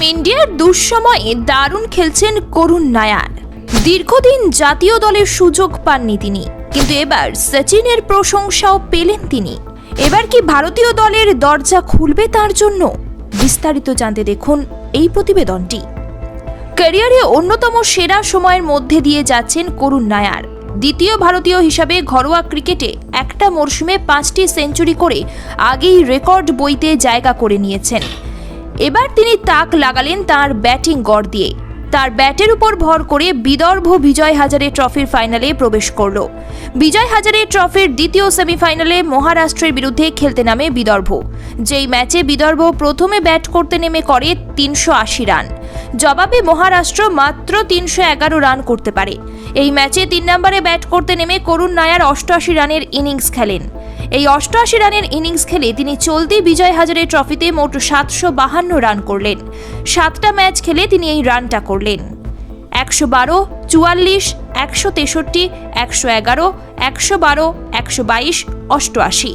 Team ইন্ডিয়ার দুঃসময়ে দারুণ খেলছেন করুণ নায়ার। দীর্ঘদিন জাতীয় দলের সুযোগ পাননি তিনি, কিন্তু এবার সচিনের প্রশংসাও পেলেন তিনি। এবার কি ভারতীয় দলের দরজা খুলবে তার জন্য? বিস্তারিত জানতে দেখুন এই প্রতিবেদনটি। ক্যারিয়ারে অন্যতম সেরা সময়ের মধ্যে দিয়ে যাচ্ছেন করুণ নায়ার। দ্বিতীয় ভারতীয় হিসাবে ঘরোয়া ক্রিকেটে একটা মরশুমে পাঁচটি সেঞ্চুরি করে আগেই রেকর্ড বইতে জায়গা করে নিয়েছেন। এবার তিনি তাক লাগালেন তার ব্যাটিং গড় দিয়ে। তার ব্যাটের উপর ভর করে বিদর্ভ বিজয় হাজারে ট্রফির ফাইনালে প্রবেশ করল। বিজয় হাজারে ট্রফির দ্বিতীয় সেমিফাইনালে মহারাষ্ট্রের বিরুদ্ধে খেলতে নামে বিদর্ভ। যেই ম্যাচে বিদর্ভ প্রথমে ব্যাট করতে নেমে করে তিনশো আশি রান। জবাবে মহারাষ্ট্র মাত্র তিনশো এগারো রান করতে পারে। এই ম্যাচে তিন নম্বরে ব্যাট করতে নেমে করুণ নায়ার অষ্টআশি রানের ইনিংস খেলেন। এই অষ্টআশি রানের ইনিংস খেলে তিনি চলতি বিজয় হাজারে ট্রফিতে মোট সাতশো বাহান্ন রান করলেন। সাতটা ম্যাচ খেলে তিনি এই রানটা করলেন। একশো বারো, চুয়াল্লিশ, একশো তেষট্টি, একশো এগারো, একশো বারো, একশো বাইশ, অষ্টআশি।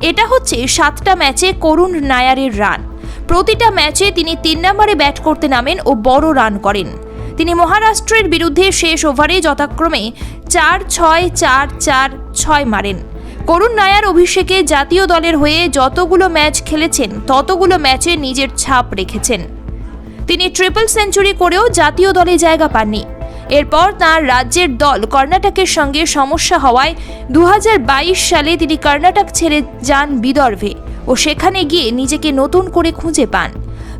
এটা হচ্ছে সাতটা ম্যাচে করুণ নায়ারের রান। প্রতিটা ম্যাচে তিনি তিন নম্বরে ব্যাট করতে নামেন ও বড় রান করেন। তিনি মহারাষ্ট্রের বিরুদ্ধে শেষ ওভারে যথাক্রমে চার ছয় চার চার ছয় মারেন। করুণ নায়ার অভিষেকে জাতীয় দলের হয়ে যতগুলো ম্যাচ খেলেছেন, ততগুলো ম্যাচে নিজের ছাপ রেখেছেন। তিনি ট্রিপল সেঞ্চুরি করেও জাতীয় দলে জায়গা পাননি। এরপর তার রাজ্যের দল কর্ণাটকের সঙ্গে সমস্যা হওয়ায় দু হাজার বাইশ সালে তিনি কর্ণাটক ছেড়ে যান বিদর্ভে ও সেখানে গিয়ে নিজেকে নতুন করে খুঁজে পান।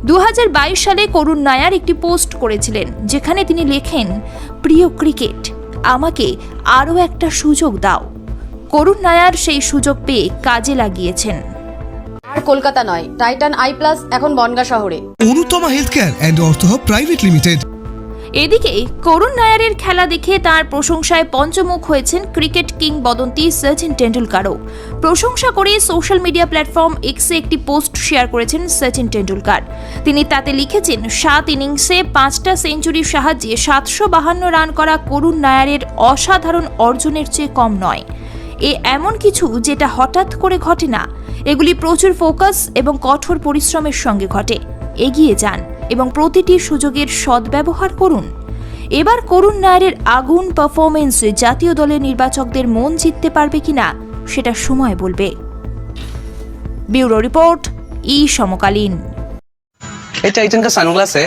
দু হাজার বাইশ সালে করুণ নায়ার একটি পোস্ট করেছিলেন, যেখানে তিনি লেখেন, প্রিয় ক্রিকেট, আমাকে আরও একটা সুযোগ দাও। করুণ নায়ার সেই সুযোগ পেয়ে কাজে লাগিয়েছেন। আর কলকাতা নয় টাইটান আই প্লাস এখন বনগা শহরে। Anutama health care and ortho private limited. এদিকে করুণ নায়ারের খেলা দেখে তার প্রশংসায় পঞ্চমুখ হয়েছেন ক্রিকেট কিংবদন্তি সচিন টেন্ডুলকারও প্রশংসা করে সোশ্যাল মিডিয়া প্ল্যাটফর্ম এক্সে একটি পোস্ট শেয়ার করেছেন সচিন টেন্ডুলকার তিনি তাতে লিখেছেন সাত ইনিংসে পাঁচটা সেঞ্চুরির সাহায্যে সাতশো বাহান্ন রান করা করুণ নায়ারের অসাধারণ অর্জনের চেয়ে কম নয়। এ এমন কিছু যেটা হঠাৎ করে ঘটে না এগুলি প্রচুর ফোকাস এবং কঠোর পরিশ্রমের সঙ্গে ঘটে এগিয়ে যান এবং প্রতিটি সুযোগের সদ্ব্যবহার করুন এবার করুণ নায়ারের আগুন পারফরমেন্স জাতীয় দলের নির্বাচকদের মন জিততে পারবে কিনা সেটা সময় বলবে ব্যুরো রিপোর্ট ই সমকালীন ये टाइटन का सनग्लास है